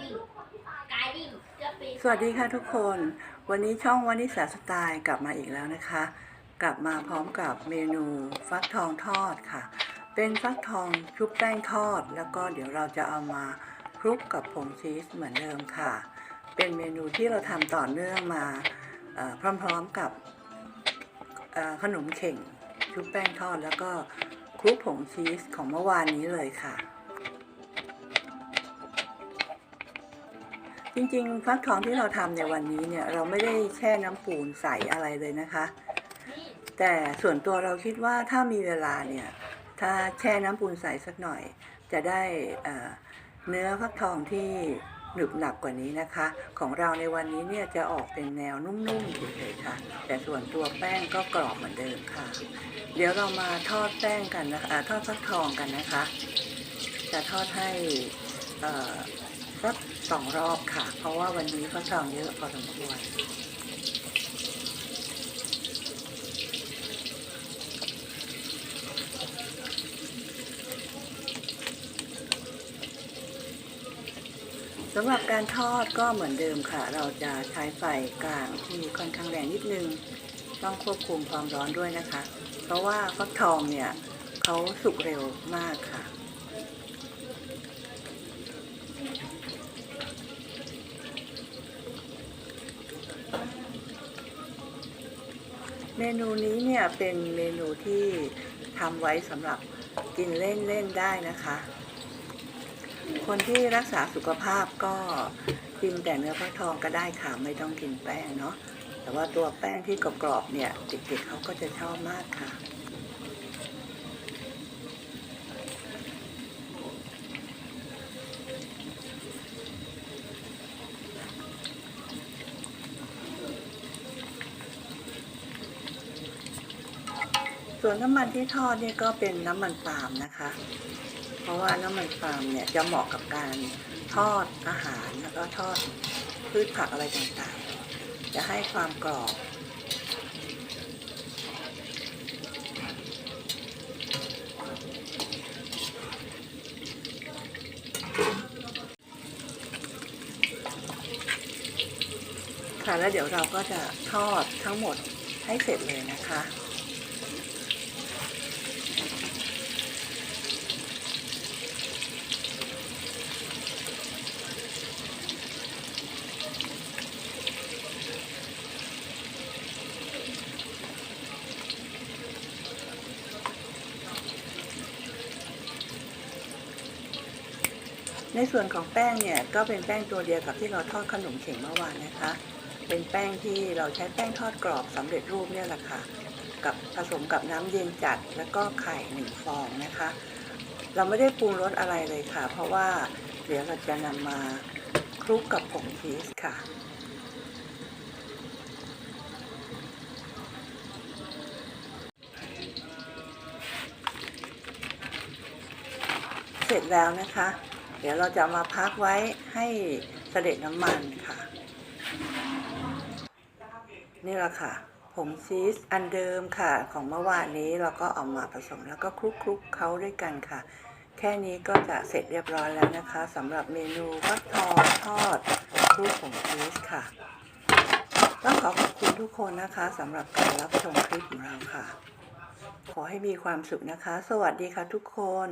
วิ่งกายวิ่งจะเป็นสวัสดีค่ะทุกคน วันนี้ช่องวานิสาสไตล์กลับมาอีกแล้วนะคะ กลับมาพร้อมกับเมนูฟักทองทอดค่ะ เป็นฟักทองชุบแป้งทอด แล้วก็เดี๋ยวเราจะเอามาคลุกกับผงชีสเหมือนเดิมค่ะ เป็นเมนูที่เราทำต่อเนื่องมาพร้อมๆกับขนมเข่งชุบแป้งทอด แล้วก็คลุกผงชีสของเมื่อวานนี้เลยค่ะ จริงๆฟักทองที่เราทำในวันนี้เนี่ย เราไม่ได้แช่น้ำปูนใสอะไรเลยนะคะ แต่ส่วนตัวเราคิดว่าถ้ามีเวลาเนี่ย ถ้าแช่น้ำปูนใสสักหน่อย จะได้เนื้อฟักทองที่หนึบหนับกว่านี้นะคะ ของเราในวันนี้เนี่ยจะออกเป็นแนวนุ่มๆเฉยๆค่ะ แต่ส่วนตัวแป้งก็กรอบเหมือนเดิมค่ะ เดี๋ยวเรามาทอดแป้งกันนะคะทอดฟักทองกันนะคะ จะทอดให้อ่อ กสองรอบค่ะ เพราะว่าวันนี้ฟักทองเยอะพอสมควรสำหรับการทอดก็เหมือนเดิมค่ะ เราจะใช้ไฟกลางที่ค่อนข้างแรงนิดนึง ต้องควบคุมความร้อนด้วยนะคะ เพราะว่าฟักทองเนี่ยเขาสุกเร็วมากค่ะ เมนูนี้เนี่ยเป็นเมนูที่ทำไว้สำหรับกินเล่นๆได้นะคะ คนที่รักษาสุขภาพก็กินแต่เนื้อฟักทองก็ได้ค่ะไม่ต้องกินแป้งเนาะแต่ว่าตัวแป้งที่กรอบๆเนี่ยเด็กๆเขาก็จะชอบมากค่ะ ส่วนน้ำมันที่ทอดเนี่ยก็เป็นน้ำมันปาล์มนะคะ เพราะว่าน้ำมันปาล์มเนี่ยจะเหมาะกับการทอดอาหารแล้วก็ทอดพืชผักอะไรต่างๆ จะให้ความกรอบค่ะแล้วเดี๋ยวเราก็จะทอดทั้งหมดให้เสร็จเลยนะคะ ในส่วนของแป้งเนี่ยก็เป็นแป้งตัวเดียวกับที่เราทอดขนมเข่งเมื่อวานนะคะ เป็นแป้งที่เราใช้แป้งทอดกรอบสำเร็จรูปเนี่ยแหละค่ะ กับผสมกับน้ำเย็นจัดแล้วก็ไข่หนึ่งฟองนะคะ เราไม่ได้ปรุงรสอะไรเลยค่ะ เพราะว่าเดี๋ยวเราจะนำมาคลุกกับผงชีสค่ะเสร็จแล้วนะคะ เดี๋ยวเราจะมาพักไว้ให้เสด็จน้ำมันค่ะ นี่แหละค่ะ ผงชีสอันเดิมค่ะ ของเมื่อวานนี้เราก็เอามาผสมแล้วก็คลุกคลุกๆเขาด้วยกันค่ะ แค่นี้ก็จะเสร็จเรียบร้อยแล้วนะคะสำหรับเมนูฟักทองทอดคลุกผงชีสค่ะต้องขอขอบคุณทุกคนนะคะสำหรับการรับชมคลิปของเราค่ะ ขอให้มีความสุขนะคะ สวัสดีค่ะทุกคน